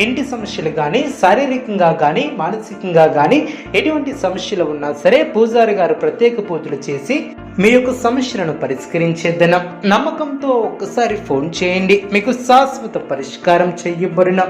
ఇంటి సమస్యలు కానీ శారీరకంగా కానీ మానసికంగా కానీ ఎటువంటి సమస్యలు ఉన్నా సరే పూజారి గారు ప్రత్యేక పూజలు చేసి మీ యొక్క సమస్యలను పరిష్కరించే దినం. నమ్మకంతో ఒక్కసారి ఫోన్ చేయండి. మీకు శాశ్వత పరిష్కారం చేయబడిన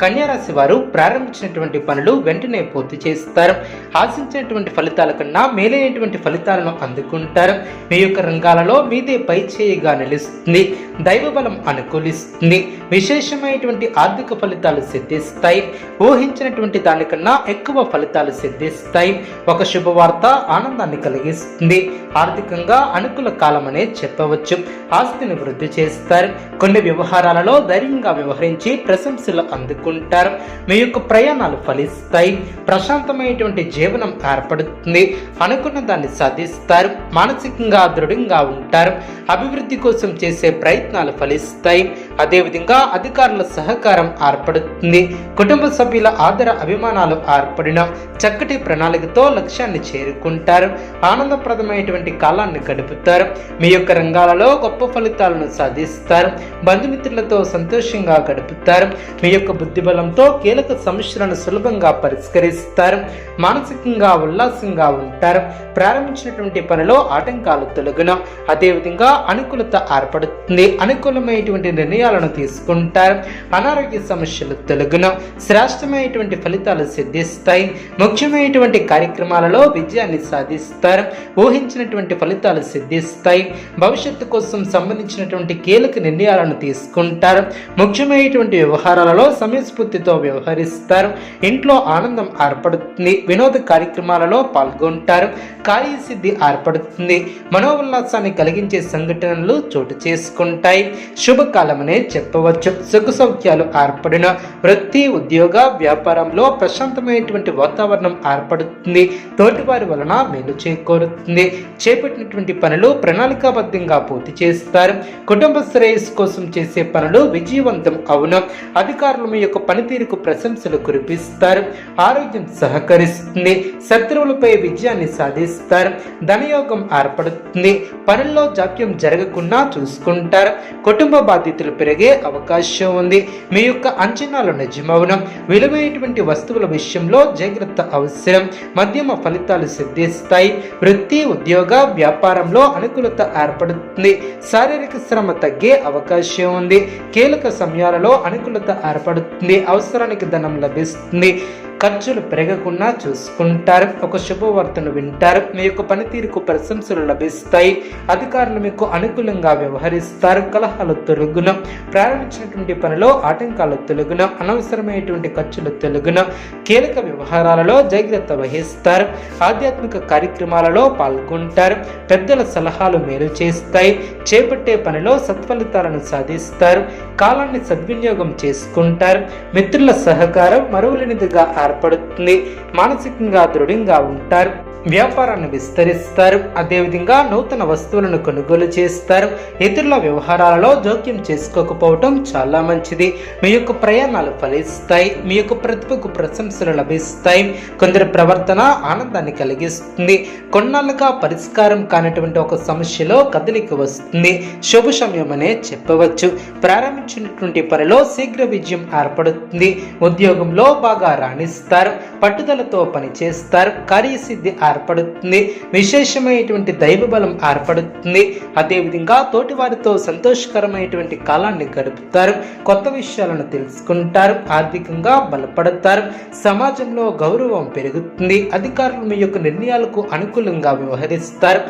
కన్యారాశి వారు ప్రారంభించినటువంటి పనులు వెంటనే పూర్తి చేస్తారు. ఆశించినటువంటి ఫలితాల కన్నా మేలైనటువంటి ఫలితాలను అందుకుంటారు. మీ యొక్క రంగాలలో మీదే పై చేయిగా నిలుస్తుంది. దైవబలం అనుకూలిస్తుంది. విశేషమైనటువంటి ఆర్థిక ఫలితాలు సిద్ధిస్తాయి. ఊహించినటువంటి దానికన్నా ఎక్కువ ఫలితాలు సిద్ధిస్తాయి. ఒక శుభవార్త ఆనందాన్ని కలిగిస్తుంది. ఆర్థిక ఆర్థికంగా అనుకూల కాలమనే చెప్పవచ్చు. ఆస్తిని వృద్ధి చేస్తారు. కొన్ని వ్యవహారాలలో ధైర్యంగా వ్యవహరించి ప్రశంసలు అందుకుంటారు. మీ యొక్క ప్రయాణాలు ఫలిస్తాయి. ప్రశాంతమైనటువంటి జీవనం ఏర్పడుతుంది. అనుకున్న దాన్ని సాధిస్తారు. మానసికంగా దృఢంగా ఉంటారు. అభివృద్ధి కోసం చేసే ప్రయత్నాలు ఫలిస్తాయి. అదేవిధంగా అధికారుల సహకారం ఏర్పడుతుంది. కుటుంబ సభ్యుల ఆదర అభిమానాలు ఏర్పడిన చక్కటి ప్రణాళికతో లక్ష్యాన్ని చేరుకుంటారు. ఆనందప్రదమైనటువంటి కాలాన్ని గడుపుతారు. మీ యొక్క రంగాలలో గొప్ప ఫలితాలను సాధిస్తారు. బంధుమిత్రులతో సంతోషంగా గడుపుతారు. మీ యొక్క బుద్ధిబలంతో కీలక సమస్యలను సులభంగా పరిష్కరిస్తారు. మానసికంగా ఉల్లాసంగా ఉంటారు. ప్రారంభించినటువంటి పనిలో ఆటంకాలు తొలగున అదేవిధంగా అనుకూలత ఏర్పడుతుంది. అనుకూలమైనటువంటి నిర్ణయాలు నిర్ణయాలను తీసుకుంటారు. అనారోగ్య సమస్యలు తొలగున. శ్రేష్టమైనటువంటి ఫలితాలు సిద్ధిస్తాయి. ముఖ్యమైనటువంటి కార్యక్రమాలలో విజయాన్ని సాధిస్తారు. ఊహించినటువంటి ఫలితాలు సిద్ధిస్తాయి. భవిష్యత్తు కోసం సంబంధించినటువంటి కీలక నిర్ణయాలను తీసుకుంటారు. ముఖ్యమైనటువంటి వ్యవహారాలలో సమయస్ఫూర్తితో వ్యవహరిస్తారు. ఇంట్లో ఆనందం ఏర్పడుతుంది. వినోద కార్యక్రమాలలో పాల్గొంటారు. కార్యసిద్ధి ఏర్పడుతుంది. మనోల్లాసాన్ని కలిగించే సంఘటనలు చోటు చేసుకుంటాయి. శుభకాలమనే చెప్పవచ్చు. సుఖ సౌఖ్యాలు ఏర్పడిన వృత్తి ఉద్యోగ వ్యాపారంలో ప్రశాంతమైనటువంటి వాతావరణం ఏర్పడుతుంది. తోటివారి వలన మేలు చేకూరుతుంది. చేపట్టినటువంటి పనులు ప్రణాళికాబద్ధంగా పూర్తి చేస్తారు. కుటుంబ శ్రేయస్సు కోసం చేసే పనులు విజయవంతం అవును. అధికారుల మీ యొక్క పనితీరుకు ప్రశంసలు కురిపిస్తారు. ఆరోగ్యం సహకరిస్తుంది. శత్రువులపై విజయాన్ని సాధిస్తారు. ధనయోగం ఏర్పడుతుంది. పనుల్లో జాప్యం జరగకుండా చూసుకుంటారు. కుటుంబ బాధ్యతలు పెరిగే అవకాశం ఉంది. మీ యొక్క అంచనాలు నిజమవడం విలువైనటువంటి వస్తువుల విషయంలో జాగ్రత్త అవసరం. మధ్యమ ఫలితాలు సిద్ధిస్తాయి. వృత్తి ఉద్యోగ వ్యాపారంలో అనుకూలత ఏర్పడుతుంది. శారీరక శ్రమ తగ్గే అవకాశం ఉంది. కీలక సమయాలలో అనుకూలత ఏర్పడుతుంది. అవసరానికి ధనం లభిస్తుంది. ఖర్చులు పెరగకుండా చూసుకుంటారు. ఒక శుభవార్తను వింటారు. మీ యొక్క పనితీరుకు ప్రశంసలు లభిస్తాయి. అధికారులు మీకు అనుకూలంగా వ్యవహరిస్తారు. కలహాలు తొలగున. ప్రారంభించినటువంటి పనిలో ఆటంకాలు తొలగున. అనవసరమైనటువంటి ఖర్చులు తొలగున. కీలక వ్యవహారాలలో జాగ్రత్త వహిస్తారు. ఆధ్యాత్మిక కార్యక్రమాలలో పాల్గొంటారు. పెద్దల సలహాలు మేలు చేస్తాయి. చేపట్టే పనిలో సత్ఫలితాలను సాధిస్తారు కాలాన్ని సద్వినియోగం చేసుకుంటారు మిత్రుల సహకారం మరువలేనిదిగా ఏర్పడుతుంది మానసికంగా దృఢంగా ఉంటారు. వ్యాపారాన్ని విస్తరిస్తారు. అదేవిధంగా నూతన వస్తువులను కొనుగోలు చేస్తారు. ఇతరుల వ్యవహారాలలో జోక్యం చేసుకోకపోవటం చాలా మంచిది. మీ యొక్క ప్రయాణాలు ఫలిస్తాయి. మీ యొక్క ప్రతిభకు ప్రశంసలు లభిస్తాయి. కొందరి ప్రవర్తన ఆనందాన్ని కలిగిస్తుంది. కొన్నాళ్ళుగా పరిష్కారం కానటువంటి ఒక సమస్యలో కదలిక వస్తుంది. శుభ సమయం అనే చెప్పవచ్చు. ప్రారంభించినటువంటి పనిలో శీఘ్ర విజయం ఏర్పడుతుంది. ఉద్యోగంలో బాగా రాణిస్తారు. పట్టుదలతో పనిచేస్తారు. కార్యసిద్ధి ఏర్పడుతుంది. విశేషమైనటువంటి దైవ బలం ఏర్పడుతుంది. అదేవిధంగా తోటివారితో సంతోషకరమైనటువంటి కాలాన్ని గడుపుతారు. కొత్త విషయాలను తెలుసుకుంటారు. ఆర్థికంగా బలపడతారు. సమాజంలో గౌరవం పెరుగుతుంది. అధికారులు మీ యొక్క నిర్ణయాలకు అనుకూలంగా వ్యవహరిస్తారు.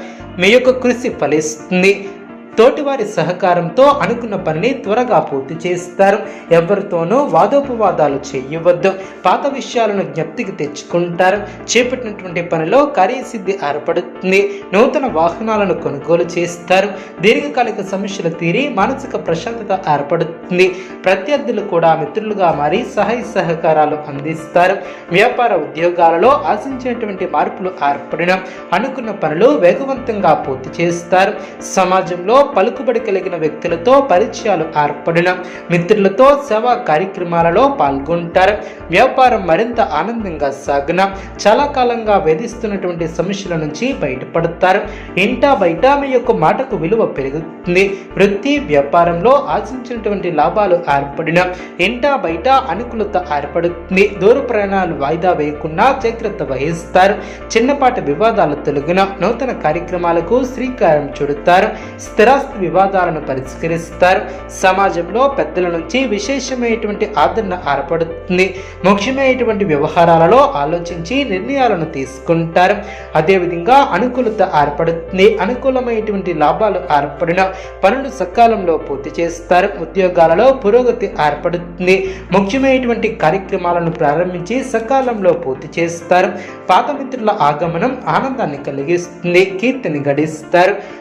మీ యొక్క కృషి ఫలిస్తుంది. తోటివారి సహకారంతో అనుకున్న పనిని త్వరగా పూర్తి చేస్తారు. ఎవరితోనూ వాదోపవాదాలు చేయవద్దు. పాత విషయాలను జ్ఞప్తికి తెచ్చుకుంటారు. చేపట్టినటువంటి పనిలో కార్యసిద్ధి ఏర్పడుతుంది. నూతన వాహనాలను కొనుగోలు చేస్తారు. దీర్ఘకాలిక సమస్యలు తీరి మానసిక ప్రశాంతత ఏర్పడుతుంది. ప్రత్యర్థులు కూడా మిత్రులుగా మారి సహాయ సహకారాలు అందిస్తారు. వ్యాపార ఉద్యోగాలలో ఆశించినటువంటి మార్పులు ఏర్పడిన అనుకున్న పనులు వేగవంతంగా పూర్తి చేస్తారు. సమాజంలో పలుకుబడి కలిగిన వ్యక్తులతో పరిచయాలు ఏర్పడిన మిత్రులతో సేవా కార్యక్రమాలలో పాల్గొంటారు. వ్యాపారం మరింత ఆనందంగా సాగిన చాలా కాలంగా వేధిస్తున్నటువంటి సమస్యల నుంచి బయటపడతారు. ఇంటా బయట మీ యొక్క మాటకు విలువ పెరుగుతుంది. వృత్తి వ్యాపారంలో ఆశించినటువంటి లాభాలు ఏర్పడిన ఇంటా బయట అనుకూలత ఏర్పడుతుంది. దూర ప్రయాణాలు వాయిదా వేయకుండా జాగ్రత్త వహిస్తారు. చిన్నపాటి వివాదాలు తొలగిన నూతన కార్యక్రమాలకు శ్రీకారం చుడతారు. స్థిరాస్తి వివాదాలను పరిష్కరిస్తారు. సమాజంలో పెద్దల నుంచి విశేషమైనటువంటి ఆదరణ ఏర్పడుతుంది. ముఖ్యమైనటువంటి వ్యవహారాలలో ఆలోచించి నిర్ణయాలను తీసుకుంటారు. అదేవిధంగా అనుకూలత ఏర్పడుతుంది. అనుకూలమైనటువంటి లాభాలు ఏర్పడిన పనులు సకాలంలో పూర్తి చేస్తారు. ఉద్యోగాలలో పురోగతి ఏర్పడుతుంది. ముఖ్యమైనటువంటి కార్యక్రమాలను ప్రారంభించి సకాలంలో పూర్తి చేస్తారు. పాత మిత్రుల ఆగమనం ఆనందాన్ని కలిగిస్తుంది. కీర్తిని గడిస్తారు.